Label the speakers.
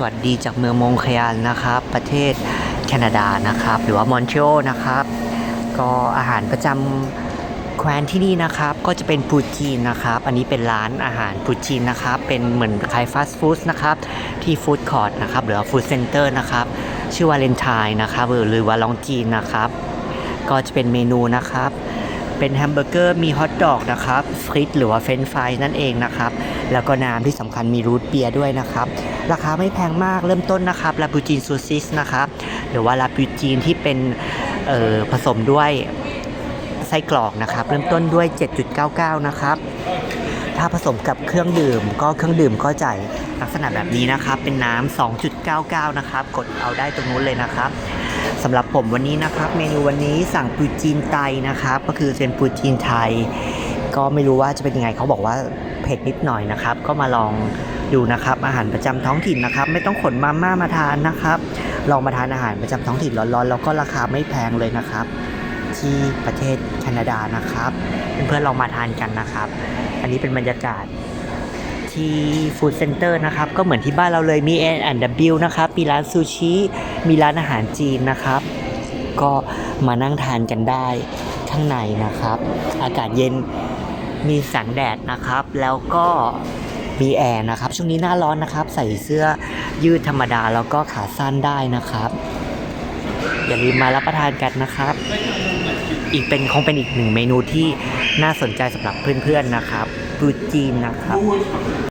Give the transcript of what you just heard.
Speaker 1: สวัสดีจากเมืองมงคยานนะครับ ประเทศแคนาดานะครับ หรือว่ามอนทรีออลนะครับ ก็อาหารประจำแคว้นที่นี่นะครับ ก็จะเป็นปูจีนนะครับ อันนี้เป็นร้านอาหารปูจีนนะครับ เป็นเหมือนคล้ายฟาสต์ฟู้ดนะครับ ที่ฟู้ดคอร์ทนะครับ หรือว่าฟู้ดเซ็นเตอร์นะครับ ชื่อว่าเลนไทน์นะครับหรือหรือว่าลองจีนนะครับ ก็จะเป็นเมนูนะครับ เป็นแฮมเบอร์เกอร์มีฮอทดอกนะครับฟริตหรือว่าเฟรนฟรายนั่นเองนะครับ แล้วก็น้ำที่สำคัญมีรูทเบียร์ด้วยนะครับ ราคาไม่แพงมากเริ่มต้นนะครับลาบูจีนซูซิสนะครับ หรือว่าลาบูจีนที่เป็นออผสมด้วยไส้กรอกนะครับ เริ่มต้นด้วย 7.99 นะครับ ถ้าผสมกับเครื่องดื่ม ก็เครื่องดื่มก็จ่ายลักษณะแบบนี้นะครับ เป็นน้ำ 2.99 นะครับ กดเอาได้ตรงนู้นเลยนะครับ สำหรับผมวันนี้นะครับเมนูวันนี้สั่งปูจีนไตนะครับก็คือเป็นปูจีนไทย ก็ไม่รู้ว่าจะเป็นยังไงเขาบอกว่าเผ็ดนิดหน่อยนะครับ ก็มาลองดูนะครับ อาหารประจำท้องถิ่นนะครับ ไม่ต้องขนมาม่ามาทานนะครับลองมาทานอาหารประจำท้องถิ่นร้อนๆแล้วก็ราคาไม่แพงเลยนะครับ ที่ประเทศแคนาดานะครับเพื่อนๆลองมาทานกันนะครับ อันนี้เป็นบรรยากาศ ที่ฟู้ดเซ็นเตอร์นะครับ ก็เหมือนที่บ้านเราเลยมี N&W นะครับ มีร้านซูชิ มีร้านอาหารจีนนะครับ ก็มานั่งทานกันได้ข้างในนะครับ อากาศเย็นมีแสงแดดนะครับ แล้วก็มีแอร์นะครับ ช่วงนี้หน้าร้อนนะครับ ใส่เสื้อยืดธรรมดาแล้วก็ขาสั้นได้นะครับ อย่าลืมมารับประทานกันนะครับ อีกเป็นคงเป็นอีกหนึ่งเมนูที่น่าสนใจสำหรับเพื่อนๆนะครับปูจีนนะครับ